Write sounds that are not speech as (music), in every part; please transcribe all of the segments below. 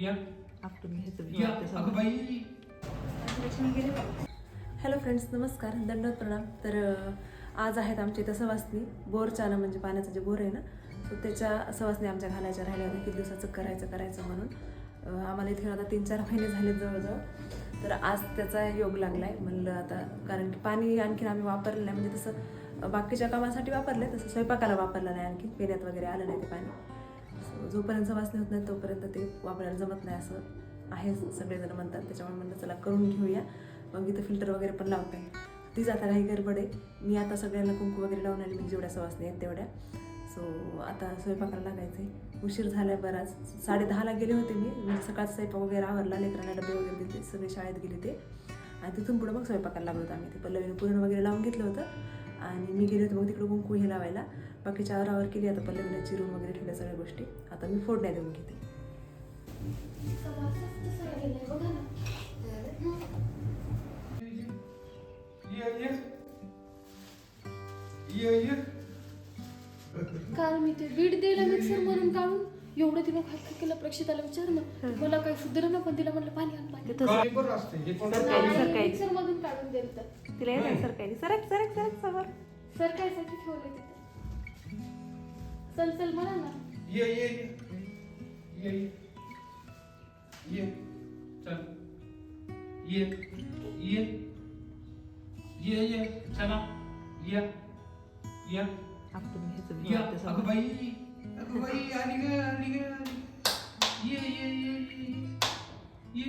या बाई hello friends नमस्कार. दंडवत प्रणाम. तर आज आहेत आमच्या इथं सवासनी बोरचाला म्हणजे पाण्याचं जे बोर आहे ना तर त्याच्या सवासनी आमच्या घालायच्या राहिल्या होत्या. किती दिवसाचं करायचं करायचं म्हणून. आम्हाला इथे आता तीन चार महिने झाले जवळजवळ. तर आज त्याचा योग लागला आहे म्हणलं आता कारण की पाणी आणखीन आम्ही वापरलं नाही. म्हणजे तसं बाकीच्या कामासाठी वापरलं आहे तसं स्वयंपाकाला वापरलं नाही आणखी पिण्यात वगैरे आलं नाही ते पाणी. जोपर्यंत सवासनी होत नाही तोपर्यंत ते वापरायला जमत नाही असं आहे सगळेजण म्हणतात. त्याच्यामुळे म्हणलं चला करून घेऊया. मग इथं फिल्टर वगैरे पण लावत. येईल तीच आता काही गडबड. आहे मी आता सगळ्यांना कुंकू वगैरे लावून आली मी जेवढ्या सवासनी आहेत तेवढ्या. सो आता स्वयंपाकाला लागायचं आहे उशीर झाला आहे बराच. साडे दहाला गेले होते मी. म्हणजे सकाळचा स्वयंपाक वगैरे आवरला लेकरांना डबे वगैरे दिले सगळे शाळेत गेले ते. आणि तिथून पुढे मग स्वयंपाकाला लागलो होतो आम्ही. ते पल्लवीने पुरण वगैरे लावून घेतलं होतं. आणि मी गेले होते मग तिकडे कुंकू हे लावायला. बाकीच्या आवरावर केली आता पल्लवीने चिरून वगैरे ठेवल्या सगळ्या गोष्टी. आता मी फोडण्या देऊन घेते. ये ये ये ये काल मी ते बीड दिलं मिक्सर मधून काढून. एवढं तिनं काय काय केलं प्रेक्षिताला विचार ना मला काही सुधार ना पण तिला म्हणलं पाणी आण पाणी आण. काय हे नाही, मिक्सर मधून काढून दिलं तर तिला येत सर काही सरक सरक सरक समोर सरकायसाठी ठेवलं तिथे? चल चल म्हणा ना. ये ये ये. ये चल. ये ये. ये ये. चला. या या. आपटून घ्यायचं या. अगं बाई. बाई आली ग आली ग. ये ये ये ये.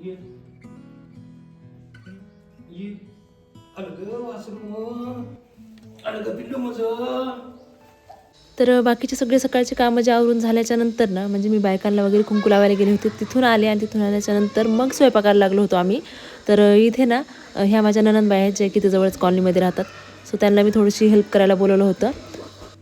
ये. ये. वासरू. पिल्लू माझं तर बाकीचे सगळे सकाळचे कामं जे आवरून झाल्याच्यानंतर ना म्हणजे मी बायकांना वगैरे कुंकू लावायला गेले होते तिथून आले आणि तिथून आल्याच्यानंतर मग स्वयंपाकाला लागलो होतो आम्ही. तर इथे ना ह्या माझ्या ननंदबाई आहेत जे की ते जवळच कॉलनीमध्ये राहतात. सो त्यांना मी थोडीशी हेल्प करायला बोलवलं होतं.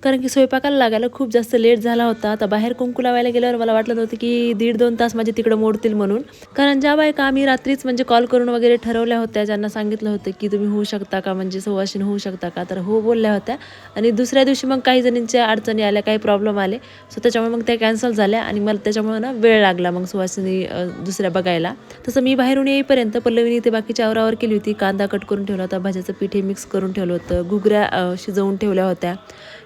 कारण की स्वयंपाकाला लागायला खूप जास्त लेट झाला होता. आता बाहेर कुंकू लावायला गेल्यावर मला वाटलं नव्हतं की दीड दोन तास माझे तिकडं मोडतील म्हणून. कारण ज्या बायका आम्ही रात्रीच म्हणजे कॉल करून वगैरे ठरवल्या होत्या ज्यांना सांगितलं होतं की तुम्ही होऊ शकता का म्हणजे सवाशीन होऊ शकता का तर हो बोलल्या होत्या. आणि दुसऱ्या दिवशी मग काही जणींच्या अडचणी आल्या काही प्रॉब्लेम आले. सो त्याच्यामुळे मग त्या कॅन्सल झाल्या आणि मला त्याच्यामुळे ना वेळ लागला मग सुवासिनी दुसऱ्या बघायला. तसं मी बाहेरून येईपर्यंत पल्लवीने ते बाकीच्या आवरावर केली होती. कांदा कट करून ठेवला होता भाज्याचं पीठ हे मिक्स करून ठेवलं होतं घुगऱ्या शिजवून ठेवल्या होत्या.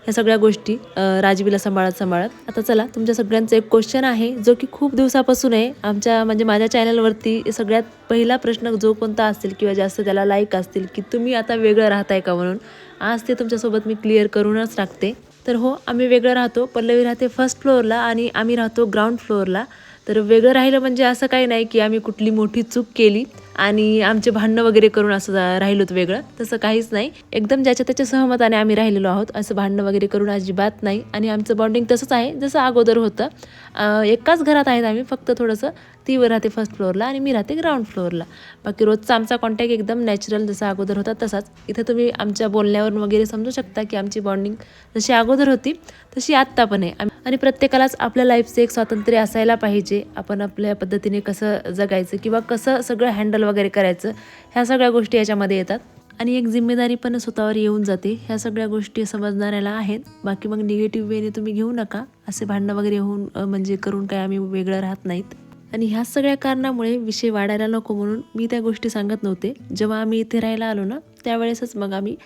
ह्या सगळ्या गोष्टी राजवीला सांभाळत सांभाळत. आता चला तुमच्या सगळ्यांचा एक क्वेश्चन आहे जो की खूप दिवसापासून आहे. आमच्या म्हणजे माझ्या चॅनलवरती सगळ्यात पहिला प्रश्न जो कोणता असतील किंवा जास्त त्याला लाईक असतील की तुम्ही आता वेगळं राहताय का म्हणून. आज ते तुमच्यासोबत मी क्लिअर करूनच टाकते. तर हो आम्ही वेगळं राहतो पल्लवी राहते फर्स्ट फ्लोअरला आणि आम्ही राहतो ग्राउंड फ्लोअरला तर वेगळं राहिलं म्हणजे असं काही नाही की आम्ही कुठली मोठी चूक केली. आणि आमचे भांडणं वगैरे करून असं जा- राहिलोत वेगळं. तसं काहीच नाही. एकदम ज्याच्या त्याच्या सहमताने आम्ही राहिलेलो आहोत. असं भांडणं वगैरे करून अजिबात नाही. आणि आमचं बॉन्डिंग तसंच आहे. जसं अगोदर होतं एकाच घरात आहेत आम्ही. फक्त थोडंसं ती राहते फर्स्ट फ्लोअरला आणि मी राहते ग्राउंड फ्लोअरला बाकी रोजचा आमचा कॉन्टॅक्ट एकदम नॅचरल जसा अगोदर होता तसाच. इथं तुम्ही आमच्या बोलण्यावरून वगैरे समजू शकता की आमची बॉन्डिंग जशी अगोदर होती तशी आत्ता पण आहे. आणि प्रत्येकालाच आपल्या लाईफचं एक स्वातंत्र्य असायला पाहिजे. आपण आपल्या पद्धतीने कसं जगायचं किंवा कसं सगळं हँडल वगैरे करायचं ह्या सगळ्या गोष्टी याच्यामध्ये येतात. आणि एक जिम्मेदारी पण स्वतःवर येऊन जाते. ह्या सगळ्या गोष्टी समजणाऱ्याला आहेत. बाकी मग निगेटिव्ह वेने तुम्ही घेऊ नका. असे भांडणं वगैरे होऊन म्हणजे करून काय आम्ही वेगळं राहत नाहीत. आणि ह्या सगळ्या कारणामुळे विषय वाढायला नको म्हणून मी त्या गोष्टी सांगत नव्हते. जेव्हा आम्ही इथे राहायला आलो ना त्यावेळेसच मग आम्ही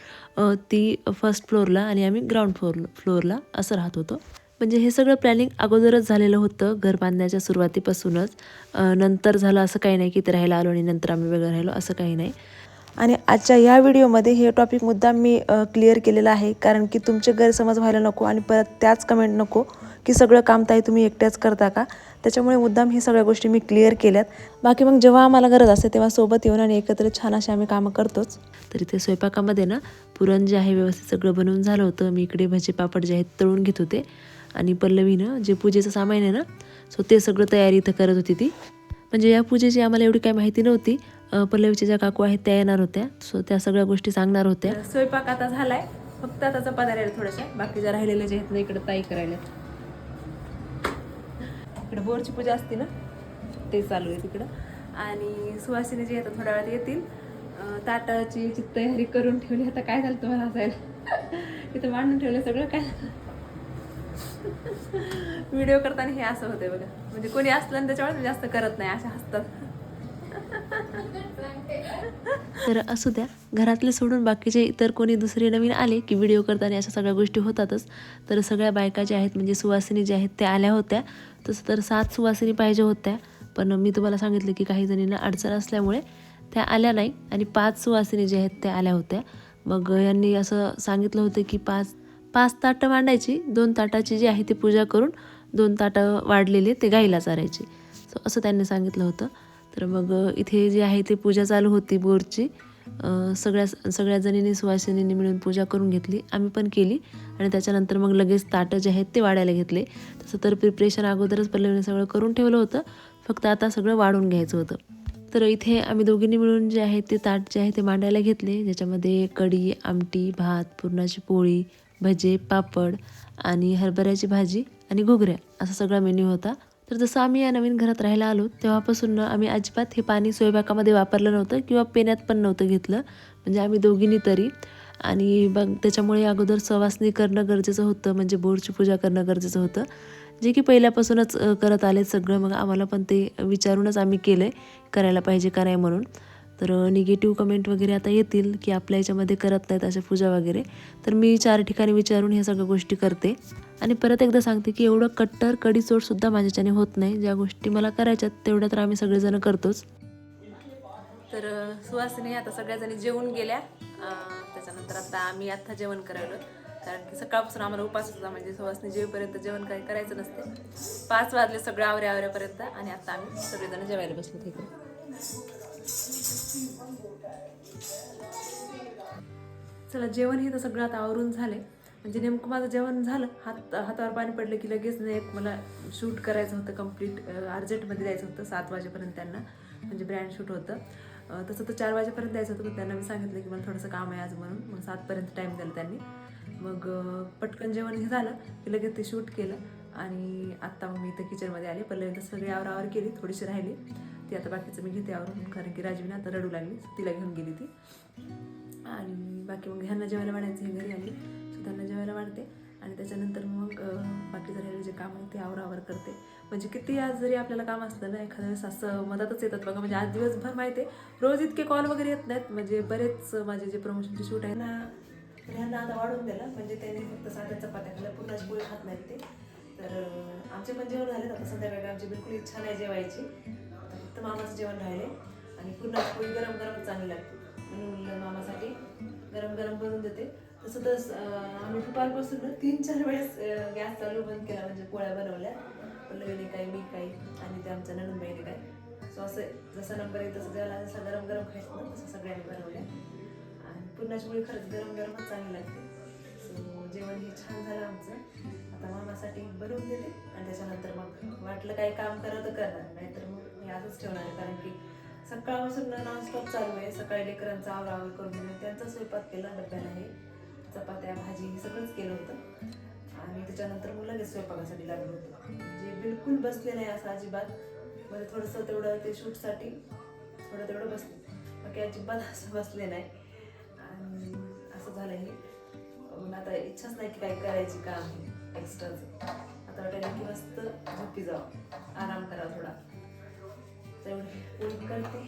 ती फर्स्ट फ्लोअरला आणि आम्ही ग्राउंड फ्लोअर फ्लोअरला असं राहत होतो. म्हणजे हे सगळं प्लॅनिंग अगोदरच झालेलं होतं घर बांधण्याच्या सुरुवातीपासूनच. नंतर झालं असं काही नाही की इथे राहायला आलो आणि नंतर आम्ही वेगळं राहिलो असं काही नाही. आणि आजच्या या व्हिडिओमध्ये हे टॉपिक मुद्दाम मी क्लिअर केलेलं आहे. कारण की तुमचे गैरसमज व्हायला नको आणि परत त्याच कमेंट नको की सगळं काम ताई तुम्ही एकट्याच करता का? त्याच्यामुळे मुद्दाम हे सगळ्या गोष्टी मी क्लिअर केल्यात. बाकी मग जेव्हा आम्हाला गरज असते तेव्हा सोबत येऊन आणि एकत्र छान असे आम्ही कामं करतोच. तर इथे स्वयंपाकामध्ये ना पुरण जे आहे व्यवस्थित सगळं बनवून झालं होतं. मी इकडे भजी पापड जे आहेत तळून घेत होते. आणि पल्लवीनं जे पूजेचं सामान आहे ना सो ते सगळं तयारी इथं करत होती ती. म्हणजे या पूजेची आम्हाला एवढी काही माहिती नव्हती. पल्लवीच्या ज्या काकू आहेत त्या येणार होत्या. सो त्या सगळ्या गोष्टी सांगणार होत्या. स्वयंपाक आता झालाय. फक्त आता चपात्या राहिल्या थोड्याशा. बाकीच्या राहिलेल्या जे आहेत ना इकडे ताई करायला. इकडे बोरची पूजा असते ना ते चालू आहे तिकडं. आणि सुवासिनी जे आता थोड्या वेळात येतील. ताटाची तयारी करून ठेवली आता काय झालं तुम्हाला असायला (laughs) इथं मांडून ठेवलं सगळं काय? (laughs) व्हिडिओ करताना हे असं होतंय बघा. म्हणजे कोणी असलं आणि त्याच्यामुळे जास्त करत नाही अशा हसतात. (laughs) तर असू द्या घरातले सोडून बाकीचे इतर कोणी दुसरे नवीन आले की व्हिडिओ करताना अशा सगळ्या गोष्टी होतातच. तर सगळ्या बायका ज्या आहेत म्हणजे सुवासिनी ज्या आहेत त्या आल्या होत्या. तसं तर सात सुवासिनी पाहिजे होत्या. पण मी तुम्हाला सांगितलं की काही जणींना अडचण असल्यामुळे त्या आल्या नाही. आणि पाच सुवासिनी ज्या आहेत त्या आल्या होत्या. मग यांनी असं सांगितलं होतं की पाच पाच ताटं मांडायची दोन ताटाची जी आहे ती पूजा करून दोन ताटं वाढलेले ते गाईला चारायची. सो असं त्यांनी सांगितलं होतं. तर मग इथे जी आहे ती पूजा चालू होती बोरची. सगळ्या सगळ्या जणींनी सुवासिनींनी मिळून पूजा करून घेतली. आम्ही पण केली. आणि त्याच्यानंतर मग लगेच ताटं जे आहेत ते वाढायला घेतले. तसं तर प्रिपरेशन अगोदरच पल्लवीने सगळं करून ठेवलं होतं. फक्त आता सगळं वाढून घ्यायचं होतं. तर इथे आम्ही दोघींनी मिळून जे आहे ते ताट जे आहे ते मांडायला घेतले. ज्याच्यामध्ये कढी आमटी भात पुरणाची पोळी भजे पापड आणि हरभऱ्याची भाजी आणि घुगऱ्या असा सगळा मेन्यू होता. तर जसं आम्ही या नवीन घरात राहायला आलो तेव्हापासून आम्ही अजिबात हे पाणी स्वयंपाकामध्ये वापरलं नव्हतं किंवा पिण्यात पण नव्हतं घेतलं. म्हणजे आम्ही दोघींनी तरी. आणि मग त्याच्यामुळे अगोदर सवासणी करणं गरजेचं होतं म्हणजे बोरची पूजा करणं गरजेचं होतं. जे की पहिल्यापासूनच करत आले सगळं. मग आम्हाला पण ते विचारूनच आम्ही केलं आहे करायला पाहिजे का नाही म्हणून. तर निगेटिव्ह कमेंट वगैरे आता येतील की आपल्या याच्यामध्ये करत नाहीत अशा पूजा वगैरे. तर मी चार ठिकाणी विचारून ह्या सगळ्या गोष्टी करते. आणि परत एकदा सांगते की एवढं कट्टर कडीचोडसुद्धा माझ्याच्याने होत नाही. ज्या गोष्टी मला करायच्यात तेवढ्या तर आम्ही सगळेजण करतोच. तर सुहासिनी आता सगळ्याजणी जेवून गेल्या. त्याच्यानंतर आता आम्ही आत्ता जेवण करायलो. कारण की सकाळपासून आम्हाला उपास होता म्हणजे सुवासनी जेवेपर्यंत जेवण काही करायचं नसते. पाच वाजले सगळं आवऱ्या आवऱ्यापर्यंत आणि आता आम्ही सगळेजण जेवायला बसलो तिकडे. चला जेवण हे तर सगळं आता आवरून झाले म्हणजे नेमकं माझं जेवण झालं हात हातावर पाणी पडलं की लगेच नाही एक मला शूट करायचं होतं कंप्लीट अर्जंटमध्ये द्यायचं होतं सात वाजेपर्यंत त्यांना म्हणजे ब्रँड शूट होतं. तसं तर चार वाजेपर्यंत द्यायचं होतं पण त्यांना मी सांगितलं की मला थोडंसं काम आहे आज म्हणून मग सातपर्यंत टाईम दिला त्यांनी. मग पटकन जेवण हे झालं की लगेच ते शूट केलं. आणि आत्ता मग मी इथं किचनमध्ये आले. पहिले सगळी आवरावर केली थोडीशी राहिली. ती आता बाकीचं मी घेते आवरून कारण की राजवीना आता रडू लागली तिला घेऊन गेली ती. आणि बाकी मग ह्यांना जेवायला वाढायचं हे घरी आली सो त्यांना जेवायला वाढते. आणि त्याच्यानंतर मग अं, बाकी राहिलेले जे काम आहे ते आवरावर करते. म्हणजे किती आज जरी आपल्याला काम असलं ना एखाद्या वेळेस असं मदतच येतात बघा. म्हणजे आज दिवसभर माहिती आहे रोज इतके कॉल वगैरे येत नाहीत. म्हणजे बरेच माझे जे प्रमोशनचे शूट आहे ना ह्यांना आता वाढून दिला म्हणजे त्यांनी फक्त साध्या चपात्या खाल्ल्या पूर्णाची पोळी खात नाहीत ते. तर आमचे पण जेवण झाले आता संध्याकाळी आमची बिलकुल इच्छा नाही जेवायची. फक्त मामाचं जेवण राहिले आणि पुन्हा पोळी गरम गरम चांगली लागते. म्हणून मामासाठी गरम गरम बनवून देते. तसं तर आम्ही दुपारपासून तीन चार वेळेस गॅस चालू बंद केला म्हणजे पोळ्या बनवल्या. पल्लवीने काही मी काही आणि ते आमच्या नणंदबाईने काय सो असं जसा नंबर आहे तसं ज्याला जसा गरम गरम खायचं ना तसं सगळ्यांनी बनवल्या. आणि पुन्हाची पोळी खरंच गरम गरमच चांगली लागते. सो जेवण हे छान झालं आमचं. आता मामासाठी बनवून देते. आणि त्याच्यानंतर मग वाटलं काही काम करा तर करणार नाहीतर मग ठेवणार आहे. कारण की सकाळपासून नॉनस्टॉप चालू आहे. सकाळी लेकरांचा आवरावर करून त्यांचा स्वयंपाक केला डब्याला हे. चपात्या भाजी हे सगळंच केलं होतं. आणि त्याच्यानंतर मग लगेच स्वयंपाकासाठी लागलो होतो. म्हणजे बिलकुल बसले नाही असं अजिबात. म्हणजे थोडंसं तेवढं ते शूटसाठी थोडं तेवढं बसले. बाकी अजिबात असं बसले नाही. आणि असं झालं हे. मग आता इच्छाच नाही की काही करायची काम एक्स्ट्राचं आता वाटायला की मस्त झोपी जावं. आराम करा थोडा. तेवढी पोळी करते.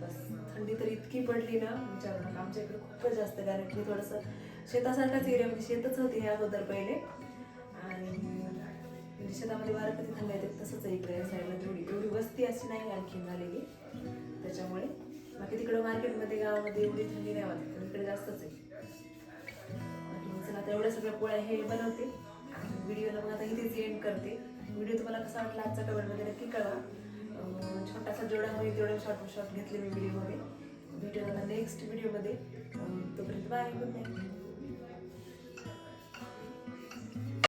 बस थंडी तर इतकी पडली ना विचारू नका आमच्या इकडे खूपच जास्त कारण की थोडंसं शेतासारखाच एरिया म्हणजे शेतच होती ह्या अगोदर पहिले. आणि म्हणजे शेतामध्ये वारं कधी थंड येते तसंच आहे इकडे साईडला तेवढी एवढी वस्ती अशी नाही आणखी झालेली त्याच्यामुळे बाकी तिकडं मार्केटमध्ये गावामध्ये एवढी थंडी नाही वाटत इकडे जास्तच आहे. चला आता एवढ्या सगळ्या पोळ्या हे बनवते. आणि व्हिडिओला मग आता इथेच एंड करते. व्हिडिओ तुम्हाला कसा वाटला आजचा कमेंटमध्ये नक्की कळवा. छोटासा छोटासा होईल तेवढा शॉर्ट शॉर्ट घेतले मी व्हिडिओमध्ये भेटूया नेक्स्ट व्हिडिओमध्ये तोपर्यंत बाय गुड नाईट